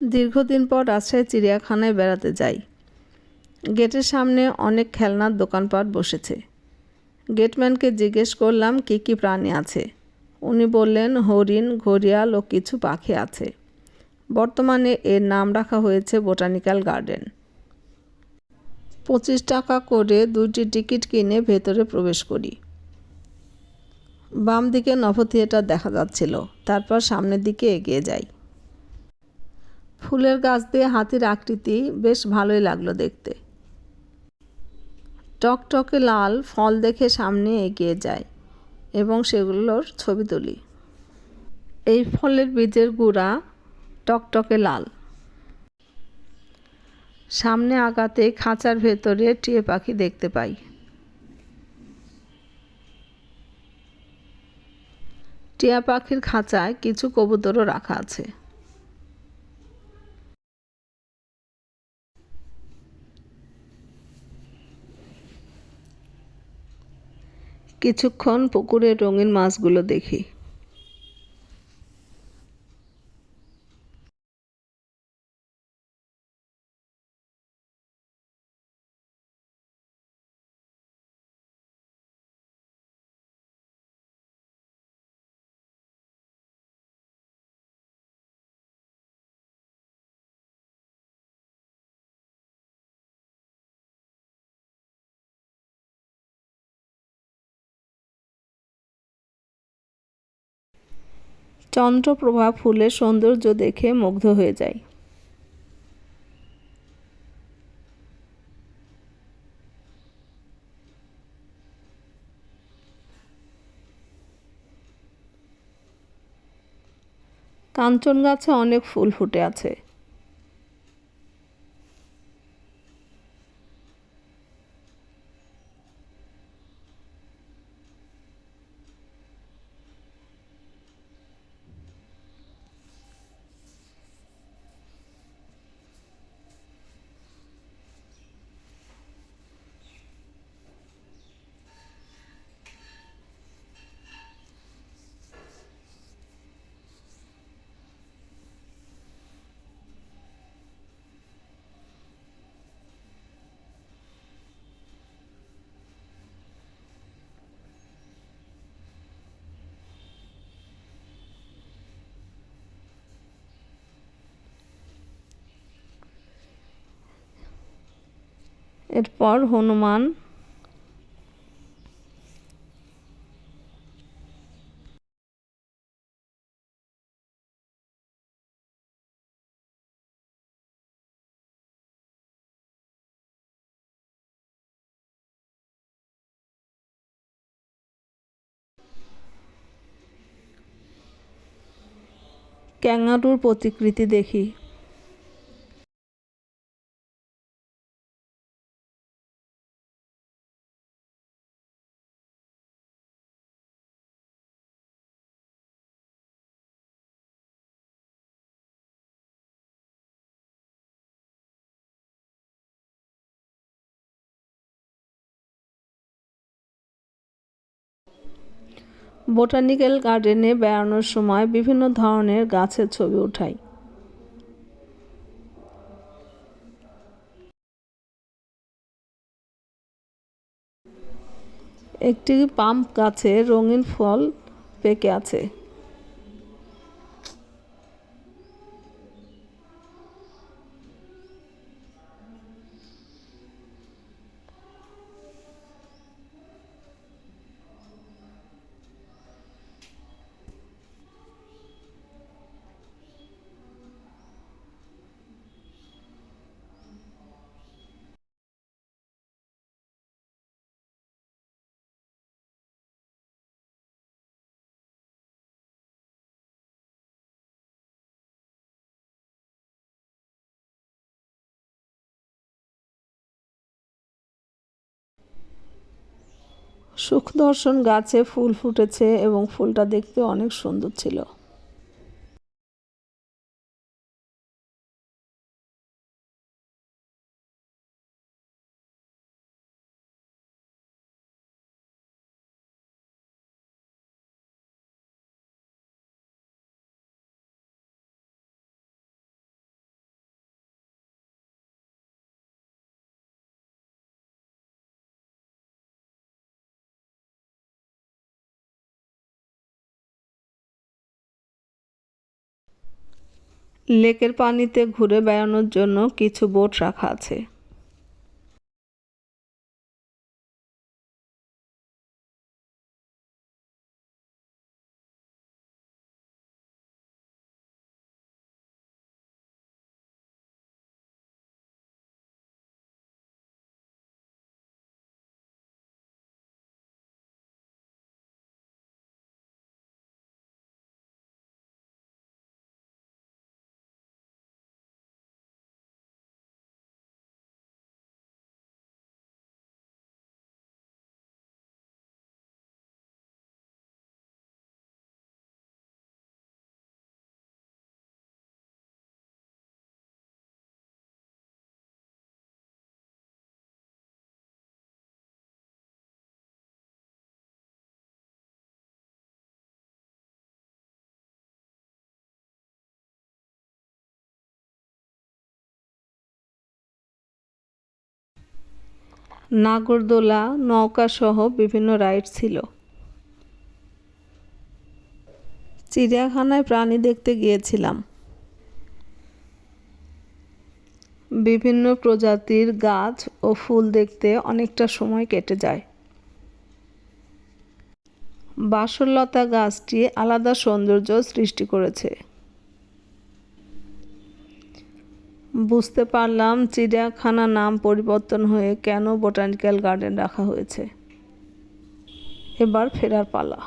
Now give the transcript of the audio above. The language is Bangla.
দীর্ঘদিন পর রাজশাহী চিড়িয়াখানায় বেড়াতে যাই। গেটের সামনে অনেক খেলনার দোকানপাট বসেছে। গেটম্যানকে জিজ্ঞেস করলাম, কি কি প্রাণী আছে? উনি বললেন, হরিণ, ঘড়িয়াল ও কিছু পাখি আছে। বর্তমানে এর নাম রাখা হয়েছে বোটানিক্যাল গার্ডেন। পঁচিশ টাকা করে দুইটি টিকিট কিনে ভেতরে প্রবেশ করি। বাম দিকে নভ থিয়েটার দেখা যাচ্ছিল, তারপর সামনের দিকে এগিয়ে যাই। ফুলের গাছ দিয়ে হাতির আকৃতি বেশ ভালোই লাগল দেখতে। টকটকে লাল ফল দেখে সামনে এগিয়ে যায় এবং সেগুলোর ছবি তুলি। এই ফলের বীজের গুঁড়া টকটকে লাল। সামনে আগাতে খাঁচার ভেতরে টিয়ে পাখি দেখতে পাই। টিয়া পাখির খাঁচায় কিছু কবুতরও রাখা আছে। কিছুক্ষণ পুকুরের রঙিন মাছগুলো দেখি। চন্দ্রপ্রভা ফুলের সৌন্দর্য দেখে মুগ্ধ হয়ে যায়। কাঞ্চন গাছে অনেক ফুল ফুটে আছে। এরপর হনুমান। ক্যাঙ্গারুর প্রতিকৃতি দেখি। বোটানিক্যাল গার্ডেনে বেড়ানোর সময় বিভিন্ন ধরনের গাছের ছবি উঠাই। একটি পাম্প গাছে রঙিন ফল পেকে আছে। সুখদর্শন গাছে ফুল ফুটেছে এবং ফুলটা দেখতে অনেক সুন্দর ছিল। লেকের পানিতে ঘুরে বেড়ানোর জন্য কিছু বোট রাখা আছে। নাগরদোলা নৌকাসহ বিভিন্ন রাইড ছিল। চিড়িয়াখানায় প্রাণী দেখতে গিয়েছিলাম। বিভিন্ন প্রজাতির গাছ ও ফুল দেখতে অনেকটা সময় কেটে যায়। বাসরলতা গাছটি আলাদা সৌন্দর্য সৃষ্টি করেছে। বুঝতে পারলাম চিড়িয়াখানা নাম পরিবর্তন হয়ে কেন বোটানিক্যাল গার্ডেন রাখা হয়েছে। এবার ফেরার পালা।